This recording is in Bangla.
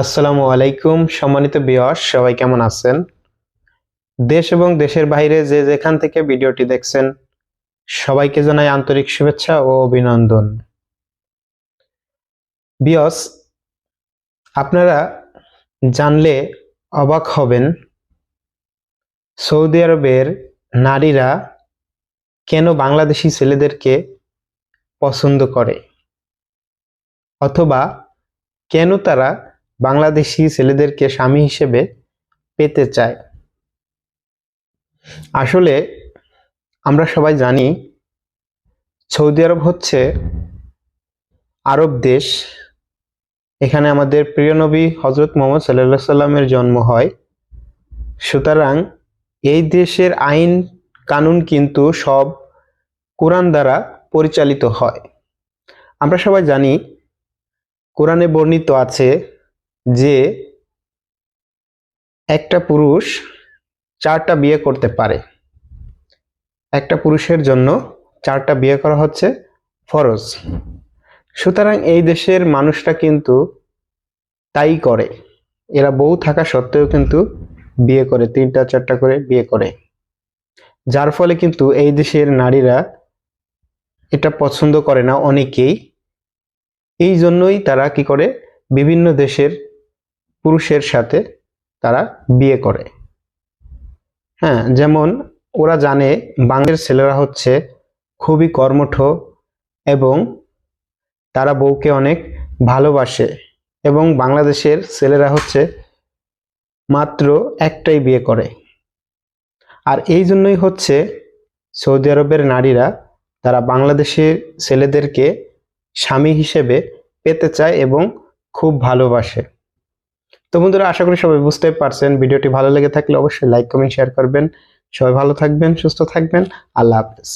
আসসালামু আলাইকুম, সম্মানিত বিয়স সবাই কেমন আছেন? দেশ এবং দেশের বাইরে যে যেখান থেকে ভিডিওটি দেখছেন, সবাইকে জানাই আন্তরিক শুভেচ্ছা ও অভিনন্দন। বিয়স আপনারা জানলে অবাক হবেন, সৌদি আরবের নারীরা কেন বাংলাদেশি ছেলেদেরকে পছন্দ করে? অথবা কেন তারা বাংলাদেশি ছেলেদেরকে স্বামী হিসেবে পেতে চায়। আসলে আমরা সবাই জানি সৌদি আরব হচ্ছে আরব দেশ। এখানে আমাদের প্রিয় নবী হজরত মোহাম্মদ সাল্লাহ সাল্লামের জন্ম হয়। সুতরাং এই দেশের আইন কানুন কিন্তু সব কোরআন দ্বারা পরিচালিত হয়। আমরা সবাই জানি কোরআনে বর্ণিত আছে যে একটা পুরুষ চারটা বিয়ে করতে পারে। একটা পুরুষের জন্য চারটা বিয়ে করা হচ্ছে ফরজ। সুতরাং এই দেশের মানুষরা কিন্তু তাই করে। এরা বউ থাকা সত্ত্বেও কিন্তু বিয়ে করে, তিনটা চারটা করে বিয়ে করে। যার ফলে কিন্তু এই দেশের নারীরা এটা পছন্দ করে না অনেকেই। এই জন্যই তারা কি করে? বিভিন্ন দেশের পুরুষের সাথে তারা বিয়ে করে। হ্যাঁ যেমন ওরা জানে বাংলার ছেলেরা হচ্ছে খুবই কর্মঠ এবং তারা বউকে অনেক ভালোবাসে এবং বাংলাদেশের ছেলেরা হচ্ছে মাত্র একটাই বিয়ে করে। আর এই জন্যই হচ্ছে সৌদি আরবের নারীরা তারা বাংলাদেশের ছেলেদেরকে স্বামী হিসেবে পেতে চায় এবং খুব ভালোবাসে। তো বন্ধুরা, আশা করি সবাই বুঝতে পারছেন। ভিডিওটি ভালো লেগে থাকলে অবশ্যই লাইক কমেন্ট শেয়ার করবেন। সবাই ভালো থাকবেন, সুস্থ থাকবেন। আল্লাহ হাফেজ।